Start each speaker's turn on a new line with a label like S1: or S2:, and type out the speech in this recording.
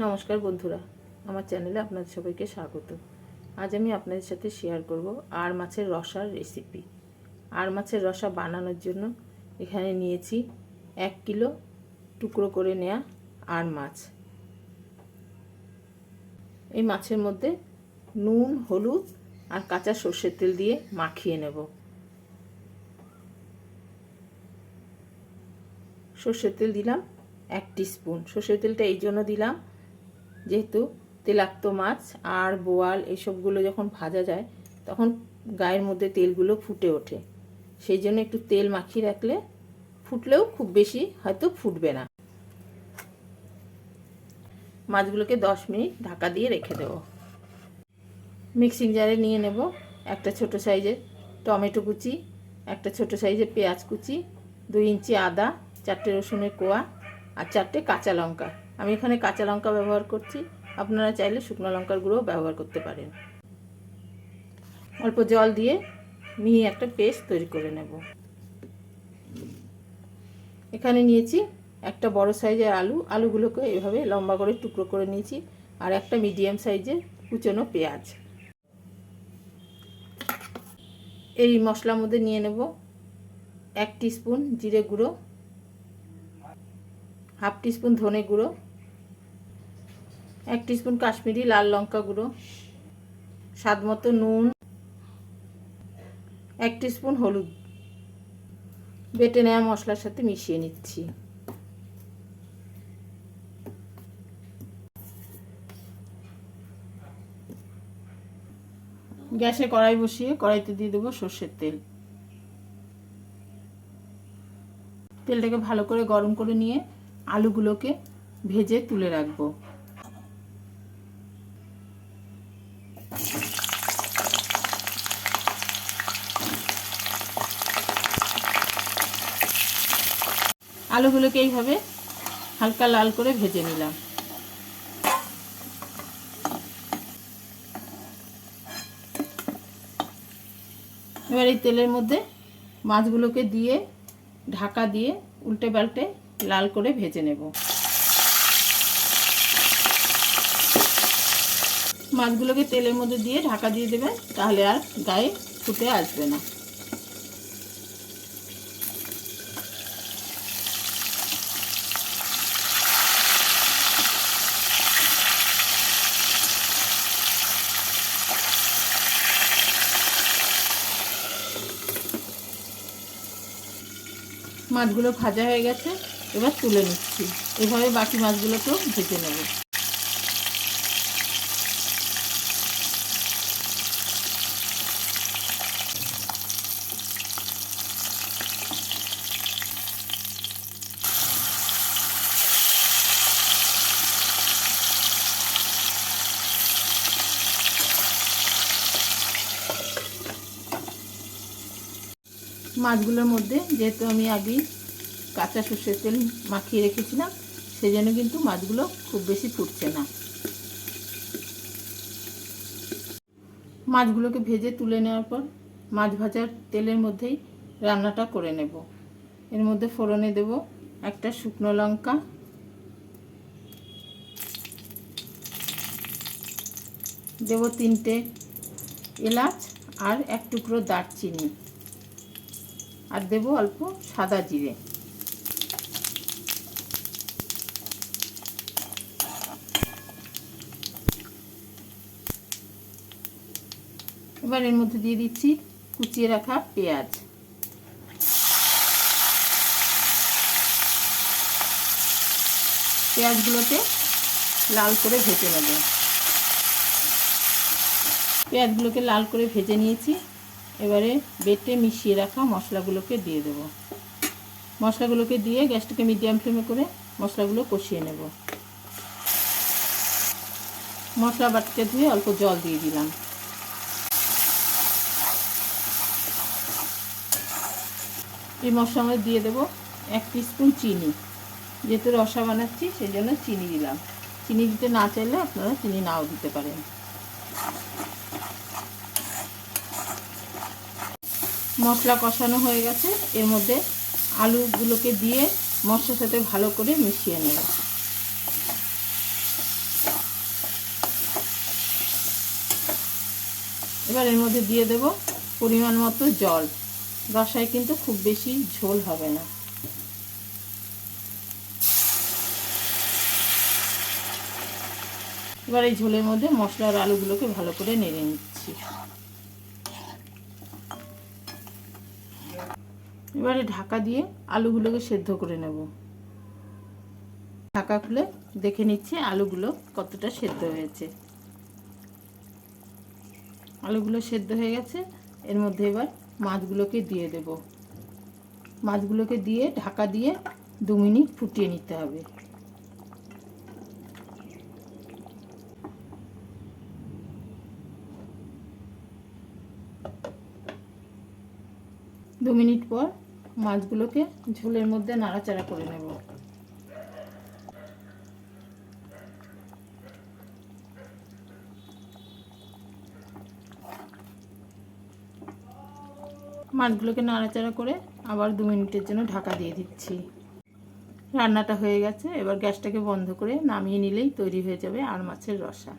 S1: নমস্কার বন্ধুরা, আমার চ্যানেলে আপনাদের সবাইকে স্বাগত। আজ আমি আপনাদের সাথে শেয়ার করব আর মাছের রসার রেসিপি আর মাছের রসা বানানোর জন্য এখানে নিয়েছি এক কিলো টুকরো করে নেওয়া আর মাছ। এই মাছের মধ্যে নুন, হলুদ আর কাঁচা সর্ষের তেল দিয়ে মাখিয়ে নেব। সর্ষের তেল দিলাম এক স্পুন সর্ষের তেলটা এই জন্য দিলাম যেহেতু তেলাক্ত মাছ আর বোয়াল এসবগুলো যখন ভাজা যায়, তখন গায়ের মধ্যে তেলগুলো ফুটে ওঠে। সেই জন্য একটু তেল মাখিয়ে রাখলে ফুটলেও খুব বেশি হয়তো ফুটবে না। মাছগুলোকে দশ মিনিট ঢাকা দিয়ে রেখে দেবো। মিক্সিং জারে নিয়ে নেব একটা ছোট সাইজের টমেটো কুচি, একটা ছোট সাইজের পেঁয়াজ কুচি, দুই ইঞ্চি আদা, চারটে রসুনের কোয়া আর চারটে কাঁচা লঙ্কা। আমি এখানে কাঁচা লঙ্কা ব্যবহার করছি। আপনারা চাইলে শুকনো লঙ্কার গুঁড়ো ব্যবহার করতে পারেন। অল্প জল দিয়ে মিহি একটা পেস্ট তৈরি করে নেব। এখানে নিয়েছি একটা বড় সাইজের আলু। আলুগুলোকে এভাবে লম্বা করে টুকরো করে নিয়েছি আর একটা মিডিয়াম সাইজের কুচনো পেঁয়াজ। এই মশলার মধ্যে নিয়ে নেব এক স্পুন জিরে গুঁড়ো, হাফ টিস্পুন ধনে গুঁড়ো এক টিস্পুন কাশ্মীরি লাল লঙ্কা গুঁড়ো, স্বাদ মতো নুন, এক টিস্পুন হলুদ। বেটে নেওয়া মশলার সাথে মিশিয়ে নিচ্ছি। গ্যাসে কড়াই বসিয়ে কড়াইতে দিয়ে দেবো সর্ষের তেল। তেলটাকে ভালো করে গরম করে নিয়ে আলুগুলোকে ভেজে তুলে রাখব। আলুগুলোকে এইভাবে হালকা লাল করে ভেজে নিলাম। এবার এই তেলের মধ্যে মাছগুলোকে দিয়ে, ঢাকা দিয়ে উল্টে পাল্টে লাল করে ভেজে নেব। মাছগুলোকে তেলের মধ্যে দিয়ে ঢাকা দিয়ে দেবেন তাহলে আর গায়ে ফুটে আসবে না। মাছগুলো ভাজা হয়ে গেছে, এবার তুলে নিচ্ছি। এভাবে বাকি মাছগুলোকেও ভেজে নেব। মাছগুলোর মধ্যে, যেহেতু আমি আগেই কাঁচা সর্ষের তেল মাখিয়ে রেখেছিলাম সেই জন্য কিন্তু মাছগুলো খুব বেশি ফুটছে না। মাছগুলোকে ভেজে তুলে নেওয়ার পর মাছ ভাজার তেলের মধ্যেই রান্নাটা করে নেব। এর মধ্যে ফোড়নে দেব একটা শুকনো লঙ্কা। দেব তিনটে এলাচ আর এক টুকরো দারচিনি। আর দেব অল্প সাদা জিরে। এবার এর মধ্যে দিয়ে দিচ্ছি কুচিয়ে রাখা পেঁয়াজ। পেঁয়াজগুলোকে লাল করে ভেজে নেব। পেঁয়াজগুলোকে লাল করে ভেজে নিয়েছি। এবারে বেটে মিশিয়ে রাখা মশলাগুলোকে দিয়ে দেব। মশলাগুলোকে দিয়ে গ্যাসটাকে মিডিয়াম ফ্লেমে করে মশলাগুলো কষিয়ে নেব। মশলা বাটিতে ধুয়ে অল্প জল দিয়ে দিলাম। এই মশলার মধ্যে দিয়ে দেবো এক স্পুন চিনি। যেহেতু রসা বানাচ্ছি, সেই জন্য চিনি দিলাম। চিনি দিতে না চাইলে আপনারা চিনি নাও দিতে পারেন। মশলা কষানো হয়ে গেছে। এর মধ্যে আলুগুলোকে দিয়ে মশলার সাথে ভালো করে মিশিয়ে নেব। এবার এর মধ্যে দিয়ে দেব পরিমাণ মতো জল। রসায় কিন্তু খুব বেশি ঝোল হবে না। এবার এই ঝোলের মধ্যে মশলার আলুগুলোকে ভালো করে নেড়ে নিচ্ছি। এবারে ঢাকা দিয়ে আলুগুলোকে সেদ্ধ করে নেব। ঢাকা খুলে দেখে নিচ্ছি আলুগুলো কতটা সেদ্ধ হয়েছে। আলুগুলো সেদ্ধ হয়ে গেছে, এর মধ্যে এবার মাছগুলোকে দিয়ে দেব। মাছগুলোকে দিয়ে ঢাকা দিয়ে দু মিনিট ফুটিয়ে নিতে হবে। দু মিনিট পর মাছগুলোকে ঝোলের মধ্যে নাড়াচাড়া করে নেব। মাছগুলোকে নাড়াচাড়া করে আবার দু মিনিটের জন্য ঢাকা দিয়ে দিচ্ছি। রান্নাটা হয়ে গেছে, এবার গ্যাসটাকে বন্ধ করে নামিয়ে নিলেই তৈরি হয়ে যাবে আর মাছের রসা।